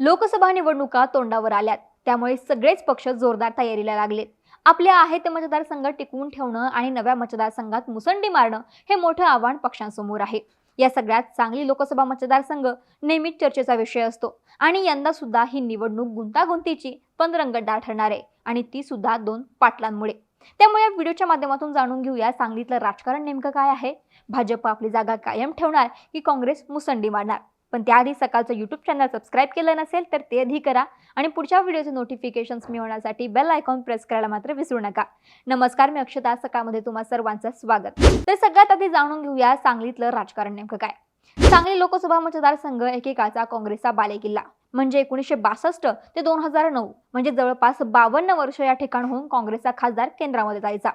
लोकसभा निवडणुका तोंडावर आल्यात. त्यामुळे सगळेच पक्ष जोरदार तयारीला लागले. आपल्या आहे ते मतदारसंघ टिकवून ठेवणं आणि नव्या मतदारसंघात मुसंडी मारणं हे मोठं आव्हान पक्षांसमोर आहे. या सगळ्यात चांगली लोकसभा मतदारसंघ नेहमीच चर्चेचा विषय असतो आणि यंदा सुद्धा ही निवडणूक गुंतागुंतीची पण रंगतदार ठरणार आहे आणि ती सुद्धा दोन पाटलांमुळे. त्यामुळे या व्हिडिओच्या माध्यमातून जाणून घेऊया सांगलीतलं राजकारण नेमकं काय आहे? भाजप आपली जागा कायम ठेवणार की काँग्रेस मुसंडी मारणार? पण त्याआधी सकाळचं यूट्यूब चॅनल सबस्क्राईब केलं नसेल तर ते आधी करा आणि पुढच्या व्हिडिओचे नोटिफिकेशन्स मिळवण्यासाठी बेल आयकॉन प्रेस करायला मात्र विसरू नका. नमस्कार मी अक्षता. सकाळमध्ये तुम्हा सर्वांचं स्वागत. तर सगळ्यात आधी जाणून घेऊया सांगलीतलं राजकारण नेमकं काय? सांगली लोकसभा मतदारसंघ एकेकाळचा काँग्रेसचा बालेकिल्ला. म्हणजे एकोणीसशे बासष्ट ते दोन हजार नऊ म्हणजे जवळपास बावन्न वर्ष या ठिकाणहून काँग्रेसचा खासदार केंद्रामध्ये जायचा.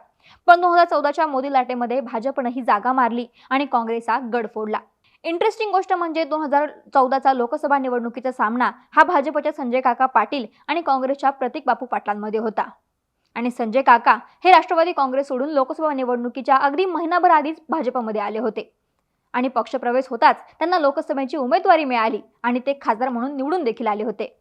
पण दोन हजार चौदाच्या मोदी लाटेमध्ये भाजपनं ही जागा मारली आणि काँग्रेसचा गड फोडला. इंटरेस्टिंग गोष्ट म्हणजे दोन हजार चौदाचा लोकसभा निवडणुकीचा सामना हा भाजपच्या संजय काका पाटील आणि काँग्रेसच्या प्रतीक बापू पाटलांमध्ये होता. आणि संजय काका हे राष्ट्रवादी काँग्रेस सोडून लोकसभा निवडणुकीच्या अगदी महिनाभर आधीच भाजपमध्ये आले होते. आणि पक्षप्रवेश होताच त्यांना लोकसभेची उमेदवारी मिळाली आणि ते खासदार म्हणून निवडून देखील आले होते.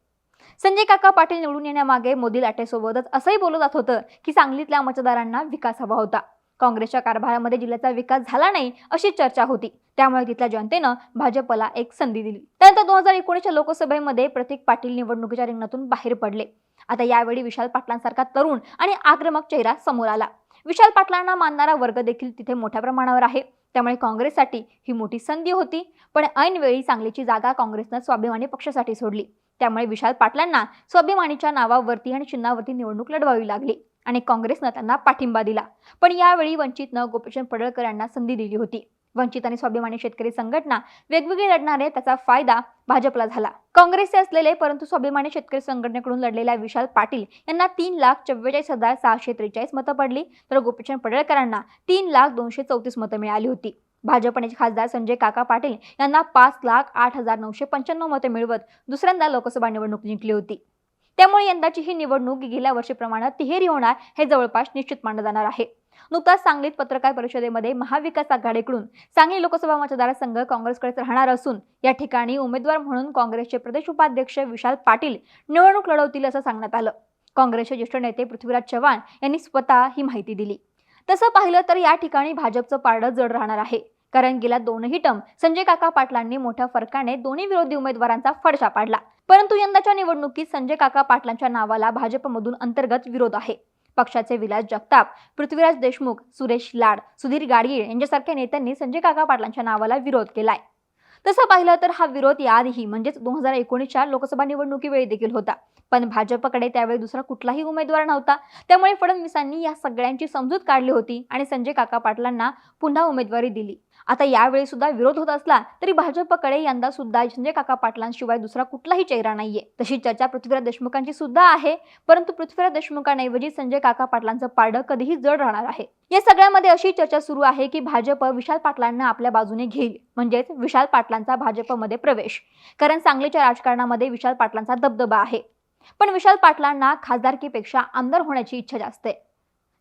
संजय काका पाटील निवडून येण्यामागे मोदी लाटेसोबतच असंही बोललं जात होतं की सांगलीतल्या मतदारांना विकास हवा होता. काँग्रेसच्या कारभारामध्ये जिल्ह्याचा विकास झाला नाही अशी चर्चा होती. त्यामुळे तिथल्या जनतेनं भाजपला एक संधी दिली. त्यानंतर दोन हजार एकोणीसच्या लोकसभेमध्ये प्रतीक पाटील निवडणुकीच्या रिंगणातून बाहेर पडले. आता यावेळी विशाल पाटलांसारखा तरुण आणि आक्रमक चेहरा समोर आला. विशाल पाटलांना मानणारा वर्ग देखील तिथे मोठ्या प्रमाणावर आहे. त्यामुळे काँग्रेससाठी ही मोठी संधी होती. पण ऐनवेळी सांगलीची जागा काँग्रेसनं स्वाभिमानी पक्षासाठी सोडली. त्यामुळे विशाल पाटलांना स्वाभिमानीच्या नावावरती आणि चिन्हावरती निवडणूक लढवावी लागली. आणि काँग्रेसनं त्यांना पाठिंबा दिला. पण यावेळी वंचितनं गोपीचंद पडळकर यांना संधी दिली होती. वंचित आणि स्वाभिमानी शेतकरी संघटना वेगवेगळे लढणारे त्याचा फायदा भाजपला झाला. काँग्रेसचे असलेले परंतु स्वाभिमानी शेतकरी संघटनेकडून लढलेल्या विशाल पाटील यांना तीन लाख चव्वेचाळीस हजार सहाशे त्रेचाळीस मतं पडली. तर गोपीचंद पडळकरांना तीन लाख दोनशे चौतीस मतं मिळाली होती. भाजपने खासदार संजय काका पाटील यांना पाच लाख आठ हजार नऊशे पंच्याण्णव मते मिळवत दुसऱ्यांदा लोकसभा निवडणूक जिंकली होती. त्यामुळे यंदाची ही निवडणूक गेल्या वर्षीप्रमाणे तिहेरी होणार हे जवळपास निश्चित मानलं जाणार आहे. नुकताच सांगलीत पत्रकार परिषदेमध्ये महाविकास आघाडीकडून सांगली लोकसभा मतदारसंघ काँग्रेसकडेच राहणार असून या ठिकाणी उमेदवार म्हणून काँग्रेसचे प्रदेश उपाध्यक्ष विशाल पाटील निवडणूक लढवतील असं सांगण्यात आलं. काँग्रेसचे ज्येष्ठ नेते पृथ्वीराज चव्हाण यांनी स्वतः ही माहिती दिली. तसं पाहिलं तर या ठिकाणी भाजपचं पारडं जड राहणार आहे. कारण गेल्या दोनही टर्म संजय काका पाटलांनी मोठ्या फरकाने दोन्ही विरोधी उमेदवारांचा फडशा पाडला. परंतु यंदाच्या निवडणुकीत संजय काका पाटलांच्या नावाला भाजपमधून अंतर्गत विरोध आहे. पक्षाचे विलास जगताप पृथ्वीराज देशमुख सुरेश लाड सुधीर गाडगीळ यांच्यासारख्या नेत्यांनी संजय काका पाटलांच्या नावाला विरोध केलाय. तसं पाहिलं तर हा विरोध याआधीही म्हणजेच दोन हजार एकोणीसच्या लोकसभा निवडणुकीवेळी देखील होता. पण भाजपकडे त्यावेळी दुसरा कुठलाही उमेदवार नव्हता. त्यामुळे फडणवीसांनी या सगळ्यांची समजूत काढली होती आणि संजय काका पाटलांना पुन्हा उमेदवारी दिली. आता यावेळी सुद्धा विरोध होत असला तरी भाजपकडे यंदा सुद्धा संजय काका पाटलांशिवाय दुसरा कुठलाही चेहरा नाहीये. तशी चर्चा पृथ्वीराज देशमुखांची सुद्धा आहे. परंतु पृथ्वीराज देशमुखांऐवजी संजय काका पाटलांचं पारडं कधीही जड राहणार आहे. या सगळ्यामध्ये अशी चर्चा सुरू आहे की भाजप विशाल पाटलांना आपल्या बाजूने घेईल. म्हणजेच विशाल पाटलांचा भाजपमध्ये प्रवेश. कारण सांगलीच्या राजकारणामध्ये विशाल पाटलांचा दबदबा आहे. पण विशाल पाटलांना खासदारकीपेक्षा आमदार होण्याची इच्छा जास्त आहे.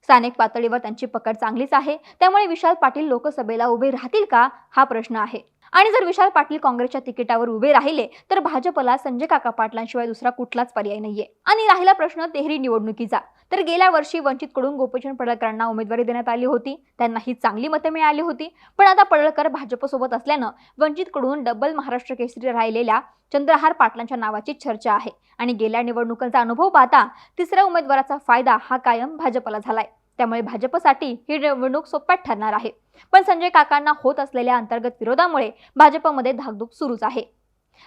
स्थानिक पातळीवर त्यांची पकड चांगलीच आहे. त्यामुळे विशाल पाटील लोकसभेला उभे राहतील का? हा प्रश्न आहे. आणि जर विशाल पाटील काँग्रेसच्या तिकिटावर उभे राहिले तर भाजपला संजय काका पाटलांशिवाय दुसरा कुठलाच पर्याय नाहीये. आणि राहिला प्रश्न तेहरी निवडणुकीचा. तर गेल्या वर्षी वंचितकडून गोपीचंद पडळकरांना उमेदवारी देण्यात आली होती. त्यांना ही चांगली मतं मिळाली होती. पण आता पडळकर भाजपसोबत असल्यानं वंचितकडून डबल महाराष्ट्र केसरी राहिलेल्या चंद्रहार पाटलांच्या नावाची चर्चा आहे. आणि गेल्या निवडणुकांचा अनुभव पाहता तिसऱ्या उमेदवाराचा फायदा हा कायम भाजपला झालाय. त्यामुळे भाजपसाठी ही निवडणूक सोप्यात ठरणार आहे. पण संजय काकांना होत असलेल्या अंतर्गत विरोधामुळे भाजपमध्ये धाकधूक सुरूच आहे.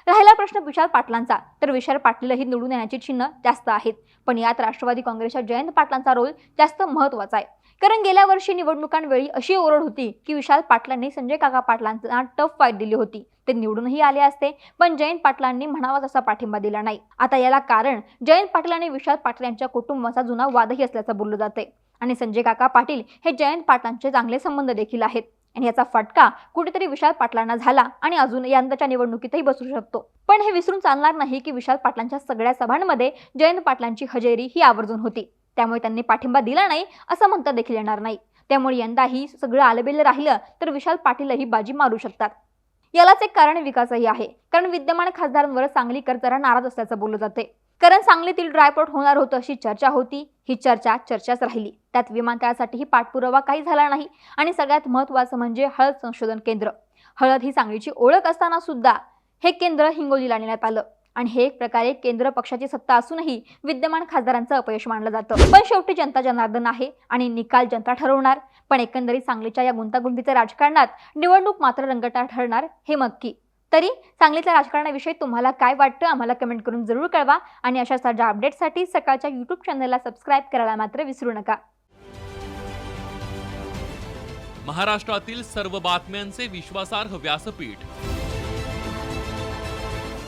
राहिला प्रश्न विशाल पाटलांचा. तर विशाल पाटीलही निवडून येण्याची चिन्ह जास्त आहेत. पण यात राष्ट्रवादी काँग्रेसच्या जयंत पाटलांचा रोल जास्त महत्त्वाचा आहे. कारण गेल्या वर्षी निवडणुकांवेळी अशी ओरड होती की विशाल पाटलांनी संजय काका पाटलांना टफ फाईट दिली होती. ते निवडूनही आले असते पण जयंत पाटलांनी म्हणावा तसा पाठिंबा दिला नाही. आता याला कारण जयंत पाटील आणि विशाल पाटील यांच्या कुटुंबाचा जुना वादही असल्याचं बोललं जाते आणि संजय काका पाटील हे जयंत पाटलांचे चांगले संबंध देखील आहेत. आणि याचा फटका कुठेतरी विशाल पाटलांना झाला आणि अजून यंदाच्या निवडणुकीतही बसू शकतो. पण हे विसरून चालणार नाही की विशाल पाटलांच्या सगळ्या सभांमध्ये जयंत पाटलांची हजेरी ही आवर्जून होती. त्यामुळे त्यांनी पाठिंबा दिला नाही असं म्हणता देखील येणार नाही. त्यामुळे यंदाही सगळं आलबेल राहिलं तर विशाल पाटीलही बाजी मारू शकतात. यालाच एक कारण विकासही आहे. कारण विद्यमान खासदारांवर सांगलीकर जरा नाराज असल्याचं बोललं जाते कारण सांगलीतील ड्रायपोर्ट होणार होतं अशी चर्चा होती. ही चर्चा चर्चाच राहिली. त्यात विमानतळासाठीही पाठपुरावा काही झाला नाही. आणि सगळ्यात महत्त्वाचं म्हणजे हळद संशोधन केंद्र. हळद ही सांगलीची ओळख असताना सुद्धा हे केंद्र हिंगोलीला नेण्यात आलं. आणि हे एक प्रकारे केंद्र पक्षाची सत्ता असूनही विद्यमान खासदारांचं अपयश मानलं जातं. पण शेवटी जनता जनार्दन आहे आणि निकाल जनता ठरवणार. पण एकंदरीत सांगलीच्या या गुंतागुंतीच्या राजकारणात निवडणूक मात्र रंगटा ठरणार हे नक्की तरी सांगलीच्या राजकारणाविषयी तुम्हाला काय वाटतं आम्हाला कमेंट करून जरूर कळवा. आणि अशा ताज्या अपडेट्ससाठी सकाळच्या यूट्यूब चॅनलला सबस्क्राईब करायला मात्र विसरू नका. महाराष्ट्रातील सर्व बातम्यांचे विश्वासार्ह व्यासपीठ.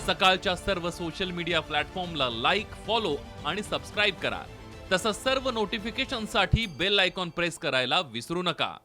सकाळच्या सर्व सोशल मीडिया प्लॅटफॉर्मला लाईक फॉलो आणि सबस्क्राईब करा. तसंच सर्व नोटिफिकेशनसाठी बेल आयकॉन प्रेस करायला विसरू नका.